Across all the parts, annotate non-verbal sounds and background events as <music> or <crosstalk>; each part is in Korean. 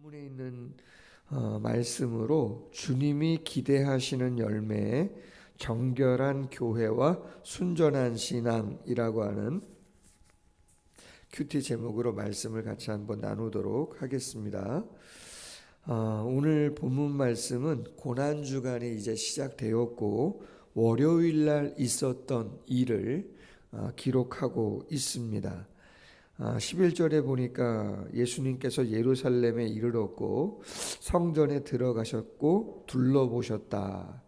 본문에 있는 어, 말씀으로 주님이 기대하시는 열매, 정결한 교회와 순전한 신앙이라고 하는 큐티 제목으로 말씀을 같이 한번 나누도록 하겠습니다. 어, 오늘 본문 말씀은 고난 주간이 이제 시작되었고 월요일 날 있었던 일을 어, 기록하고 있습니다. 아, 11절에 보니까 예수님께서 예루살렘에 이르렀고 성전에 들어가셨고 둘러보셨다.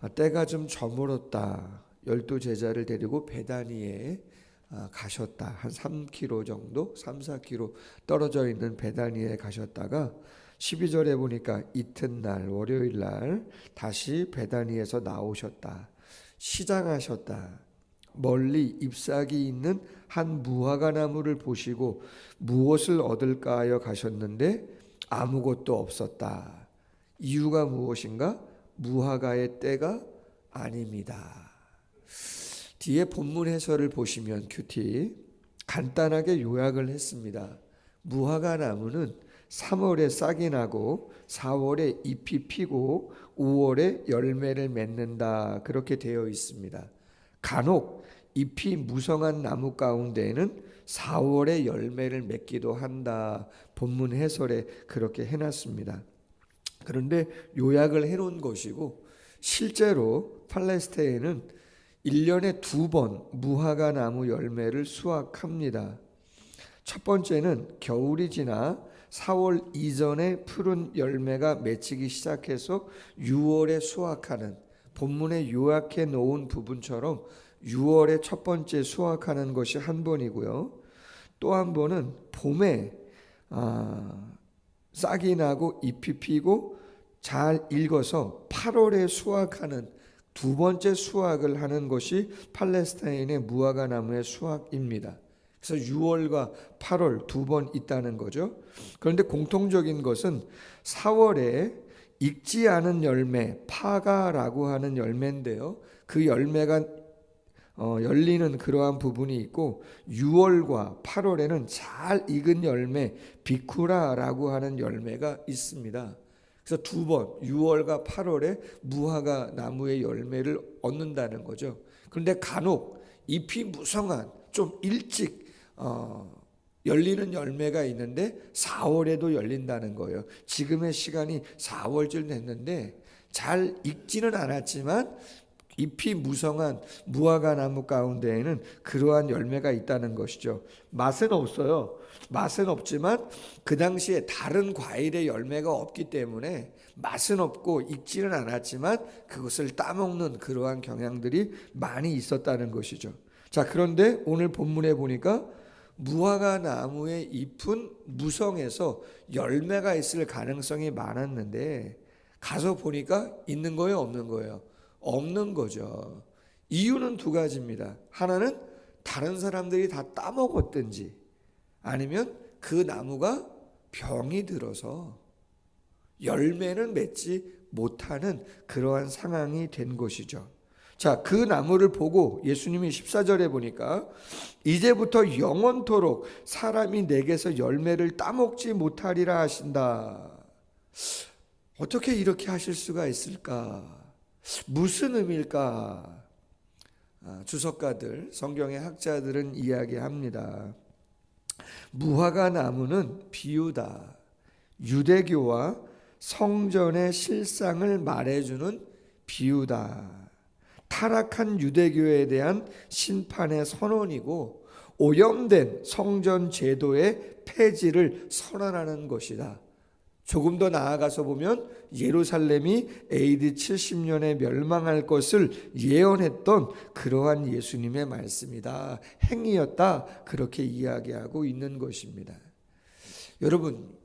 아, 때가 좀 저물었다. 열두 제자를 데리고 베다니에 아, 가셨다. 한 3km 정도, 3, 4km 떨어져 있는 베다니에 가셨다가 12절에 보니까 이튿날 월요일 날 다시 베다니에서 나오셨다. 시장하셨다. 멀리 잎사귀 있는 한 무화과 나무를 보시고 무엇을 얻을까 하여 가셨는데 아무것도 없었다. 이유가 무엇인가? 무화과의 때가 아닙니다. 뒤에 본문 해설을 보시면 큐티 간단하게 요약을 했습니다. 무화과 나무는 3월에 싹이 나고 4월에 잎이 피고 5월에 열매를 맺는다. 그렇게 되어 있습니다. 간혹 잎이 무성한 나무 가운데에는 4월에 열매를 맺기도 한다. 본문 해설에 그렇게 해놨습니다. 그런데 요약을 해놓은 것이고 실제로 팔레스타인은 1년에 두 번 무화과 나무 열매를 수확합니다. 첫 번째는 겨울이 지나 4월 이전에 푸른 열매가 맺히기 시작해서 6월에 수확하는 본문에 요약해 놓은 부분처럼 6월에 첫 번째 수확하는 것이 한 번이고요. 또 한 번은 봄에 아, 싹이 나고 잎이 피고 잘 익어서 8월에 수확하는 두 번째 수확을 하는 것이 팔레스타인의 무화과 나무의 수확입니다. 그래서 6월과 8월 두 번 있다는 거죠. 그런데 공통적인 것은 4월에 익지 않은 열매, 파가라고 하는 열매인데요. 그 열매가 어, 열리는 그러한 부분이 있고 6월과 8월에는 잘 익은 열매 비쿠라라고 하는 열매가 있습니다. 그래서 두 번 6월과 8월에 무화과 나무의 열매를 얻는다는 거죠. 그런데 간혹 잎이 무성한 좀 일찍 어, 열리는 열매가 있는데 4월에도 열린다는 거예요. 지금의 시간이 4월쯤 됐는데 잘 익지는 않았지만 잎이 무성한 무화과 나무 가운데에는 그러한 열매가 있다는 것이죠. 맛은 없어요. 맛은 없지만 그 당시에 다른 과일의 열매가 없기 때문에 맛은 없고 익지는 않았지만 그것을 따먹는 그러한 경향들이 많이 있었다는 것이죠. 자, 그런데 오늘 본문에 보니까 무화과 나무의 잎은 무성해서 열매가 있을 가능성이 많았는데 가서 보니까 있는 거예요, 없는 거예요? 없는 거죠. 이유는 두 가지입니다. 하나는 다른 사람들이 다 따먹었든지 아니면 그 나무가 병이 들어서 열매는 맺지 못하는 그러한 상황이 된 것이죠. 자, 그 나무를 보고 예수님이 14절에 보니까 이제부터 영원토록 사람이 내게서 열매를 따먹지 못하리라 하신다. 어떻게 이렇게 하실 수가 있을까? 무슨 의미일까? 아, 주석가들, 성경의 학자들은 이야기합니다. 무화과 나무는 비유다. 유대교와 성전의 실상을 말해주는 비유다. 타락한 유대교에 대한 심판의 선언이고 오염된 성전 제도의 폐지를 선언하는 것이다. 조금 더 나아가서 보면 예루살렘이 AD 70년에 멸망할 것을 예언했던 그러한 예수님의 말씀이다. 행위였다. 그렇게 이야기하고 있는 것입니다. 여러분,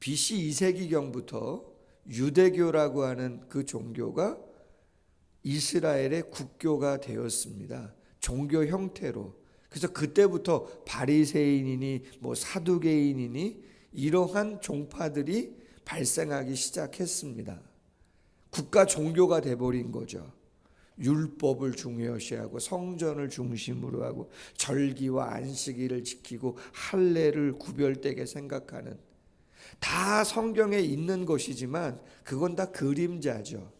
BC 2세기경부터 유대교라고 하는 그 종교가 이스라엘의 국교가 되었습니다. 종교 형태로. 그래서 그때부터 바리새인이니 뭐 사두개인이니 이러한 종파들이 발생하기 시작했습니다. 국가 종교가 돼 버린 거죠. 율법을 중요시하고 성전을 중심으로 하고 절기와 안식일을 지키고 할례를 구별되게 생각하는 다 성경에 있는 것이지만 그건 다 그림자죠.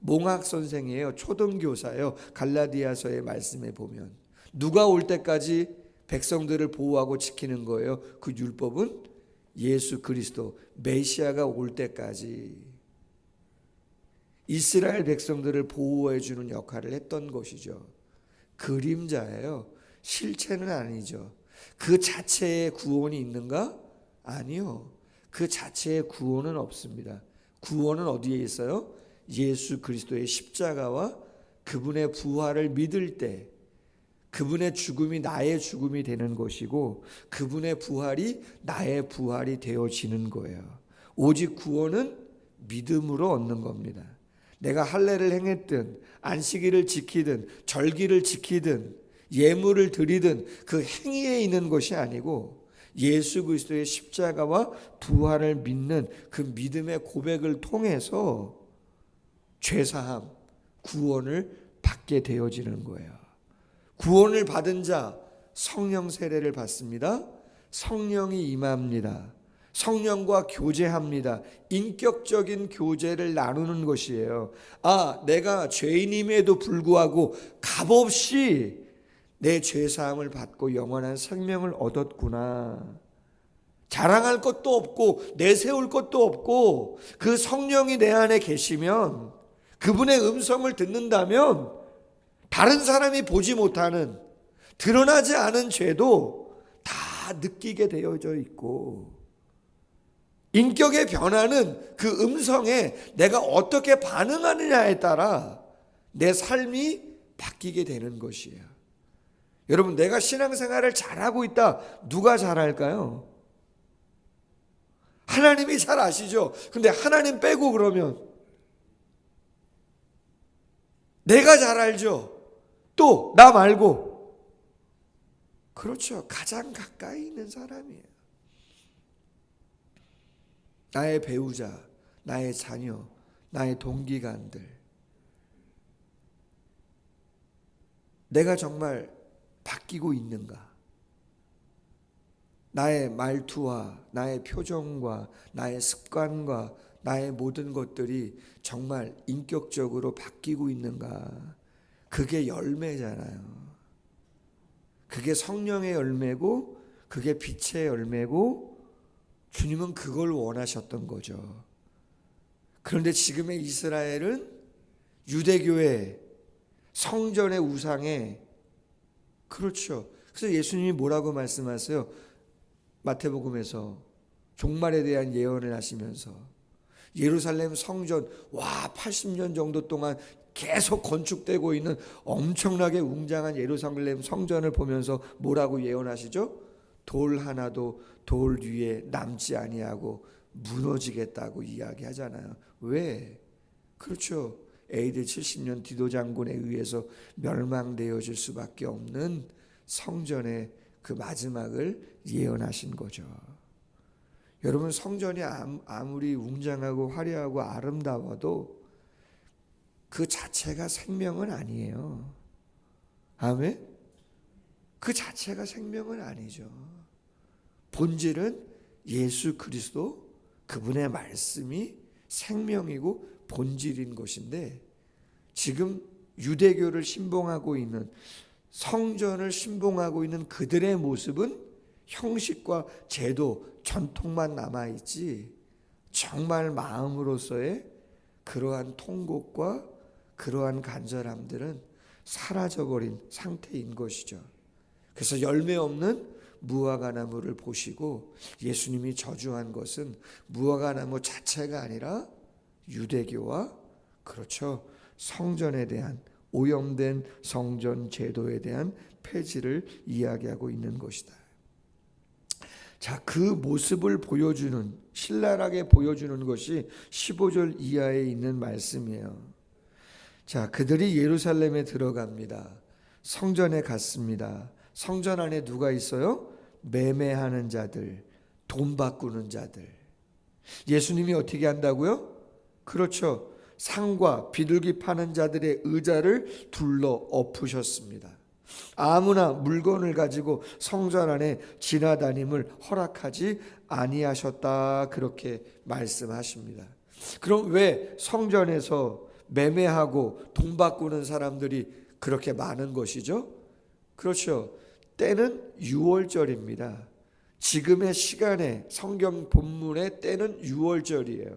몽학 선생이에요. 초등 교사예요. 갈라디아서의 말씀에 보면 누가 올 때까지 백성들을 보호하고 지키는 거예요. 그 율법은 예수 그리스도 메시아가 올 때까지 이스라엘 백성들을 보호해 주는 역할을 했던 것이죠. 그림자예요. 실체는 아니죠. 그 자체의 구원이 있는가? 아니요. 그 자체의 구원은 없습니다. 구원은 어디에 있어요? 예수 그리스도의 십자가와 그분의 부활을 믿을 때 그분의 죽음이 나의 죽음이 되는 것이고 그분의 부활이 나의 부활이 되어지는 거예요. 오직 구원은 믿음으로 얻는 겁니다. 내가 할례를 행했든 안식일을 지키든 절기를 지키든 예물을 드리든 그 행위에 있는 것이 아니고 예수 그리스도의 십자가와 부활을 믿는 그 믿음의 고백을 통해서 죄사함, 구원을 받게 되어지는 거예요. 구원을 받은 자 성령 세례를 받습니다. 성령이 임합니다. 성령과 교제합니다. 인격적인 교제를 나누는 것이에요. 아, 내가 죄인임에도 불구하고 값없이 내 죄사함을 받고 영원한 생명을 얻었구나. 자랑할 것도 없고 내세울 것도 없고 그 성령이 내 안에 계시면 그분의 음성을 듣는다면 다른 사람이 보지 못하는 드러나지 않은 죄도 다 느끼게 되어져 있고 인격의 변화는 그 음성에 내가 어떻게 반응하느냐에 따라 내 삶이 바뀌게 되는 것이에요. 여러분, 내가 신앙생활을 잘하고 있다. 누가 잘할까요? 하나님이 잘 아시죠? 근데 하나님 빼고 그러면 내가 잘 알죠? 또, 나 말고. 그렇죠. 가장 가까이 있는 사람이에요. 나의 배우자, 나의 자녀, 나의 동기간들. 내가 정말 바뀌고 있는가? 나의 말투와 나의 표정과 나의 습관과 나의 모든 것들이 정말 인격적으로 바뀌고 있는가? 그게 열매잖아요. 그게 성령의 열매고, 그게 빛의 열매고, 주님은 그걸 원하셨던 거죠. 그런데 지금의 이스라엘은 유대교의 성전의 우상에 그렇죠. 그래서 예수님이 뭐라고 말씀하세요? 마태복음에서 종말에 대한 예언을 하시면서 예루살렘 성전 와 80년 정도 동안 계속 건축되고 있는 엄청나게 웅장한 예루살렘 성전을 보면서 뭐라고 예언하시죠? 돌 하나도 돌 위에 남지 아니하고 무너지겠다고 이야기하잖아요. 왜? 그렇죠. AD 70년 디도 장군에 의해서 멸망되어질 수밖에 없는 성전의 그 마지막을 예언하신 거죠. 여러분 성전이 아무리 웅장하고 화려하고 아름다워도 그 자체가 생명은 아니에요. 아멘? 그 자체가 생명은 아니죠. 본질은 예수 그리스도 그분의 말씀이 생명이고 본질인 것인데 지금 유대교를 신봉하고 있는 성전을 신봉하고 있는 그들의 모습은 형식과 제도, 전통만 남아있지 정말 마음으로서의 그러한 통곡과 그러한 간절함들은 사라져버린 상태인 것이죠. 그래서 열매 없는 무화과 나무를 보시고 예수님이 저주한 것은 무화과 나무 자체가 아니라 유대교와 그렇죠. 성전에 대한 오염된 성전 제도에 대한 폐지를 이야기하고 있는 것이다. 자, 그 모습을 보여주는 신랄하게 보여주는 것이 15절 이하에 있는 말씀이에요. 자, 그들이 예루살렘에 들어갑니다. 성전에 갔습니다. 성전 안에 누가 있어요? 매매하는 자들, 돈 바꾸는 자들. 예수님이 어떻게 한다고요? 그렇죠. 상과 비둘기 파는 자들의 의자를 둘러 엎으셨습니다. 아무나 물건을 가지고 성전 안에 지나다님을 허락하지 아니하셨다 그렇게 말씀하십니다. 그럼 왜 성전에서 매매하고 돈 바꾸는 사람들이 그렇게 많은 것이죠? 그렇죠. 때는 6월절입니다. 지금의 시간에 성경 본문의 때는 6월절이에요.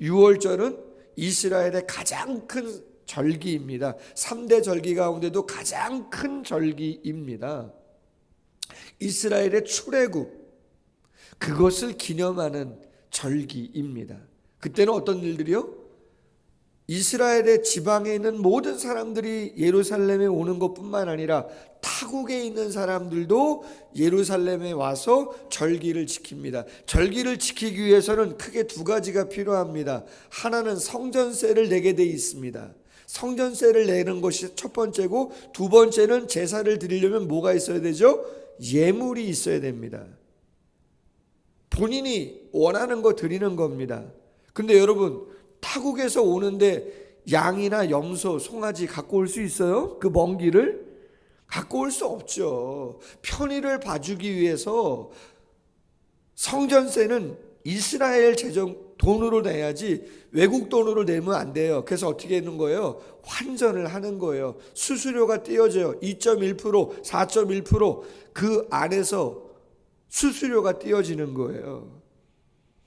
6월절은 이스라엘의 가장 큰 절기입니다. 3대 절기 가운데도 가장 큰 절기입니다. 이스라엘의 출애굽 그것을 기념하는 절기입니다. 그때는 어떤 일들이요? 이스라엘의 지방에 있는 모든 사람들이 예루살렘에 오는 것뿐만 아니라 타국에 있는 사람들도 예루살렘에 와서 절기를 지킵니다. 절기를 지키기 위해서는 크게 두 가지가 필요합니다. 하나는 성전세를 내게 돼 있습니다. 성전세를 내는 것이 첫 번째고 두 번째는 제사를 드리려면 뭐가 있어야 되죠? 예물이 있어야 됩니다. 본인이 원하는 거 드리는 겁니다. 근데 여러분 타국에서 오는데 양이나 염소, 송아지 갖고 올 수 있어요? 그 먼 길을 갖고 올 수 없죠. 편의를 봐주기 위해서 성전세는 이스라엘 재정 돈으로 내야지 외국 돈으로 내면 안 돼요. 그래서 어떻게 하는 거예요? 환전을 하는 거예요. 수수료가 띄어져요. 2.1%, 4.1%그 안에서 수수료가 띄어지는 거예요.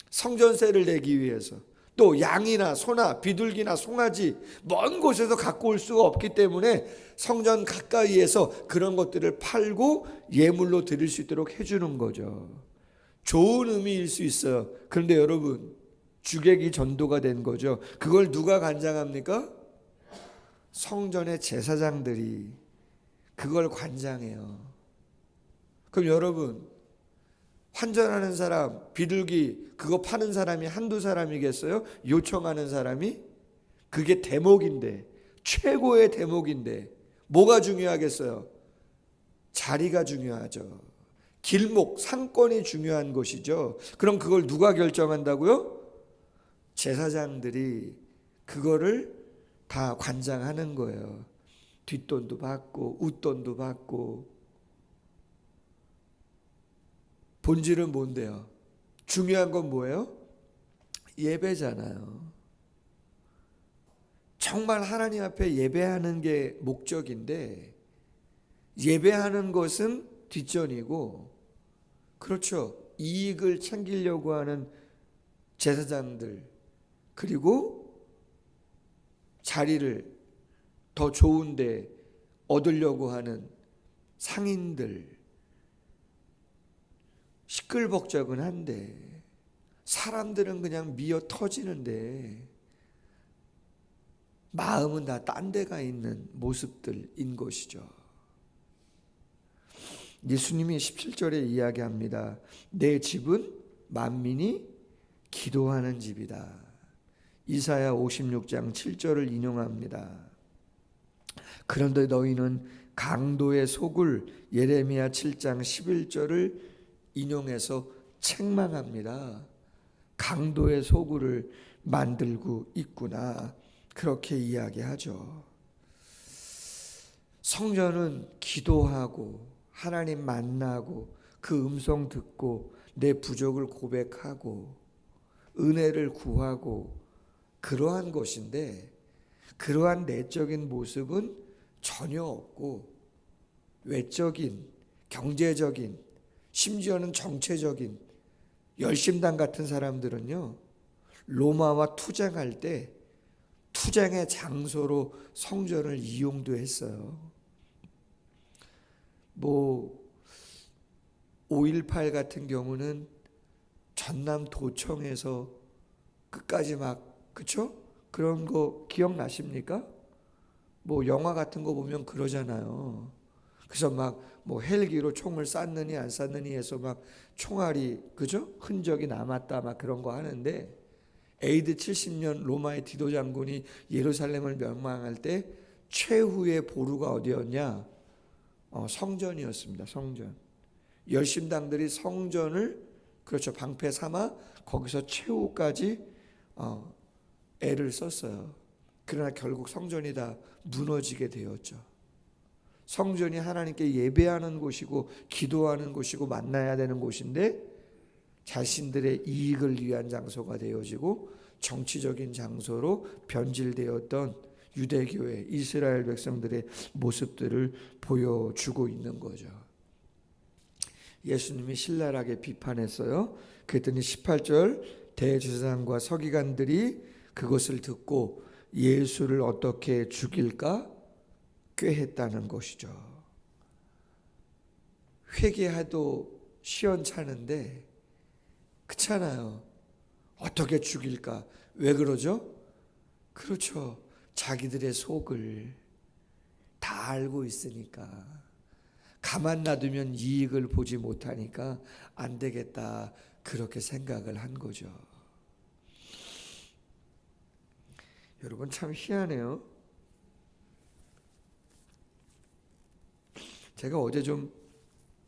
성전세를 내기 위해서. 또 양이나 소나 비둘기나 송아지 먼 곳에서 갖고 올 수가 없기 때문에 성전 가까이에서 그런 것들을 팔고 예물로 드릴 수 있도록 해주는 거죠. 좋은 의미일 수 있어요. 그런데 여러분 주객이 전도가 된 거죠. 그걸 누가 관장합니까? 성전의 제사장들이 그걸 관장해요. 그럼 여러분 환전하는 사람, 비둘기 그거 파는 사람이 한두 사람이겠어요? 요청하는 사람이 그게 대목인데 최고의 대목인데 뭐가 중요하겠어요? 자리가 중요하죠. 길목, 상권이 중요한 것이죠. 그럼 그걸 누가 결정한다고요? 제사장들이 그거를 다 관장하는 거예요. 뒷돈도 받고 웃돈도 받고 본질은 뭔데요? 중요한 건 뭐예요? 예배잖아요. 정말 하나님 앞에 예배하는 게 목적인데 예배하는 것은 뒷전이고 그렇죠. 이익을 챙기려고 하는 제사장들 그리고 자리를 더 좋은데 얻으려고 하는 상인들 시끌벅적은 한데 사람들은 그냥 미어 터지는데 마음은 다 딴 데가 있는 모습들인 것이죠. 예수님이 17절에 이야기합니다. 내 집은 만민이 기도하는 집이다. 이사야 56장 7절을 인용합니다. 그런데 너희는 강도의 속을 예레미야 7장 11절을 인용해서 책망합니다. 강도의 소굴을 만들고 있구나. 그렇게 이야기하죠. 성전은 기도하고 하나님 만나고 그 음성 듣고 내 부족을 고백하고 은혜를 구하고 그러한 것인데 그러한 내적인 모습은 전혀 없고 외적인 경제적인 심지어는 정체적인 열심당 같은 사람들은요 로마와 투쟁할 때 투쟁의 장소로 성전을 이용도 했어요. 뭐 5.18 같은 경우는 전남 도청에서 끝까지 막 그쵸? 그런 거 기억나십니까? 뭐 영화 같은 거 보면 그러잖아요. 그래서 막 뭐 헬기로 총을 쐈느니 안 쐈느니 해서 막 총알이 그죠? 흔적이 남았다 막 그런 거 하는데 에이드 70년 로마의 디도 장군이 예루살렘을 멸망할 때 최후의 보루가 어디였냐? 어, 성전이었습니다. 성전. 열심당들이 성전을 그렇죠 방패 삼아 거기서 최후까지 어, 애를 썼어요. 그러나 결국 성전이 다 무너지게 되었죠. 성전이 하나님께 예배하는 곳이고 기도하는 곳이고 만나야 되는 곳인데 자신들의 이익을 위한 장소가 되어지고 정치적인 장소로 변질되었던 유대교회 이스라엘 백성들의 모습들을 보여주고 있는 거죠. 예수님이 신랄하게 비판했어요. 그랬더니 18절 대제사장과 서기관들이 그것을 듣고 예수를 어떻게 죽일까 꾀했다는 것이죠. 회개해도 시원찮은데 그렇잖아요. 어떻게 죽일까? 왜 그러죠? 그렇죠. 자기들의 속을 다 알고 있으니까 가만 놔두면 이익을 보지 못하니까 안 되겠다 그렇게 생각을 한 거죠. 여러분 참 희한해요. 제가 어제 좀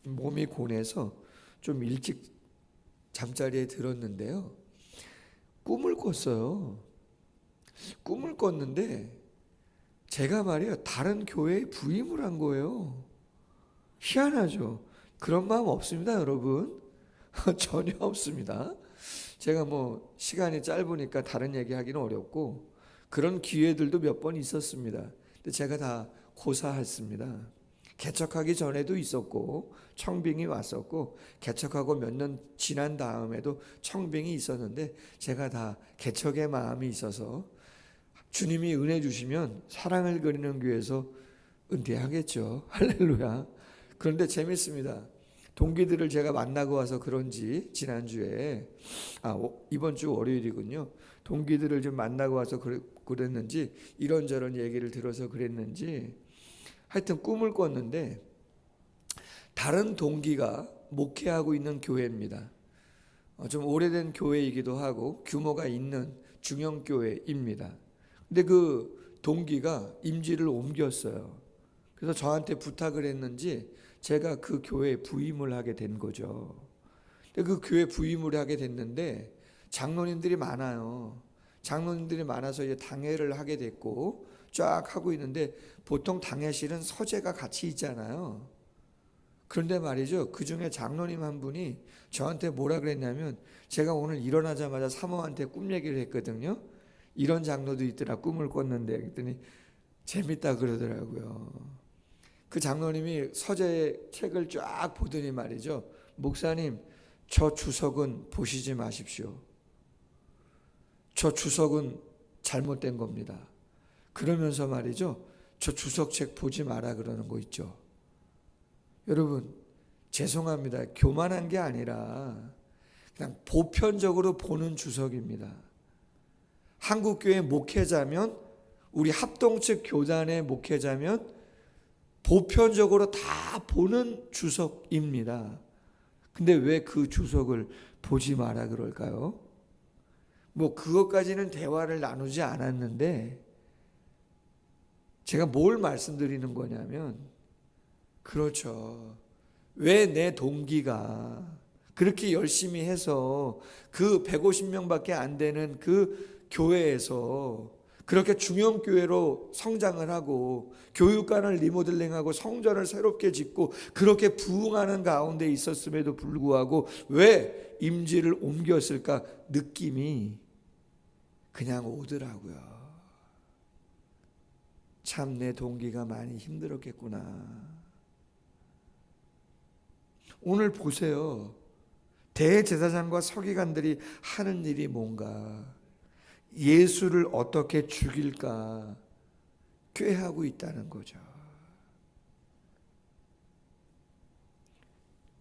몸이 고뇌서 좀 일찍 잠자리에 들었는데요. 꿈을 꿨어요. 꿈을 꿨는데 제가 말이에요. 다른 교회에 부임을 한 거예요. 희한하죠. 그런 마음 없습니다, 여러분. <laughs> 전혀 없습니다. 제가 뭐 시간이 짧으니까 다른 얘기 하기는 어렵고 그런 기회들도 몇 번 있었습니다. 근데 제가 다 고사했습니다. 개척하기 전에도 있었고 청빙이 왔었고 개척하고 몇 년 지난 다음에도 청빙이 있었는데 제가 다 개척의 마음이 있어서 주님이 은혜 주시면 사랑을 그리는 교회에서 은퇴하겠죠. <laughs> 할렐루야. 그런데 재밌습니다. 동기들을 제가 만나고 와서 그런지 지난주에 아 이번 주 월요일이군요. 동기들을 좀 만나고 와서 그랬는지 이런저런 얘기를 들어서 그랬는지 하여튼 꿈을 꿨는데 다른 동기가 목회하고 있는 교회입니다. 어, 좀 오래된 교회이기도 하고 규모가 있는 중형 교회입니다. 근데 그 동기가 임지를 옮겼어요. 그래서 저한테 부탁을 했는지 제가 그 교회에 부임을 하게 된 거죠. 근데 그 교회 부임을 하게 됐는데 장로님들이 많아요. 장로님들이 많아서 이제 당회를 하게 됐고 쫙 하고 있는데 보통 당회실은 서재가 같이 있잖아요. 그런데 말이죠. 그 중에 장로님 한 분이 저한테 뭐라 그랬냐면 제가 오늘 일어나자마자 사모한테 꿈 얘기를 했거든요. 이런 장로도 있더라. 꿈을 꿨는데 그랬더니 재밌다 그러더라고요. 그 장로님이 서재 책을 쫙 보더니 말이죠. 목사님, 저 주석은 보시지 마십시오. 저 주석은 잘못된 겁니다. 그러면서 말이죠. 저 주석책 보지 마라 그러는 거 있죠. 여러분, 죄송합니다. 교만한 게 아니라 그냥 보편적으로 보는 주석입니다. 한국교회 목회자면 우리 합동측 교단의 목회자면 보편적으로 다 보는 주석입니다. 근데 왜 그 주석을 보지 마라 그럴까요? 뭐 그것까지는 대화를 나누지 않았는데 제가 뭘 말씀드리는 거냐면 그렇죠. 왜 내 동기가 그렇게 열심히 해서 그 150명밖에 안 되는 그 교회에서 그렇게 중형 교회로 성장을 하고 교육관을 리모델링하고 성전을 새롭게 짓고 그렇게 부흥하는 가운데 있었음에도 불구하고 왜 임지를 옮겼을까 느낌이 그냥 오더라고요. 참 내 동기가 많이 힘들었겠구나. 오늘 보세요. 대제사장과 서기관들이 하는 일이 뭔가 예수를 어떻게 죽일까 꾀하고 있다는 거죠.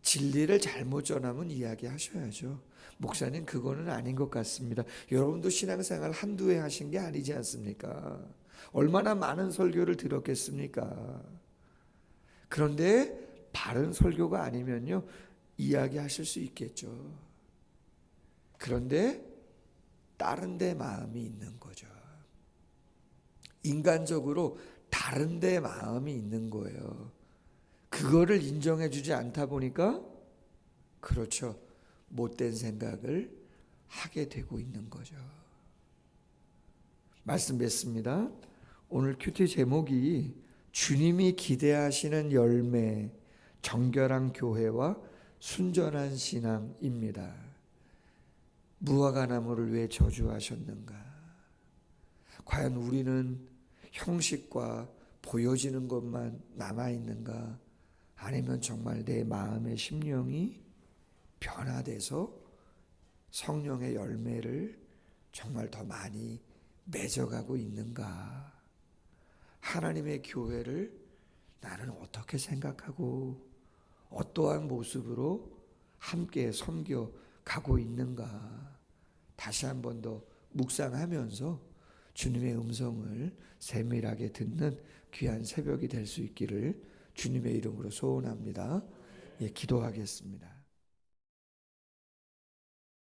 진리를 잘못 전하면 이야기하셔야죠. 목사님 그거는 아닌 것 같습니다. 여러분도 신앙생활 한두 해 하신 게 아니지 않습니까? 얼마나 많은 설교를 들었겠습니까? 그런데 바른 설교가 아니면요 이야기하실 수 있겠죠. 그런데 다른 데 마음이 있는 거죠. 인간적으로 다른 데 마음이 있는 거예요. 그거를 인정해 주지 않다 보니까 그렇죠. 못된 생각을 하게 되고 있는 거죠. 말씀 맺습니다. 오늘 큐티 제목이 주님이 기대하시는 열매, 정결한 교회와 순전한 신앙입니다. 무화과 나무를 왜 저주하셨는가? 과연 우리는 형식과 보여지는 것만 남아 있는가? 아니면 정말 내 마음의 심령이 변화돼서 성령의 열매를 정말 더 많이 맺어가고 있는가? 하나님의 교회를 나는 어떻게 생각하고 어떠한 모습으로 함께 섬겨 가고 있는가? 다시 한 번 더 묵상하면서 주님의 음성을 세밀하게 듣는 귀한 새벽이 될 수 있기를 주님의 이름으로 소원합니다. 예, 기도하겠습니다.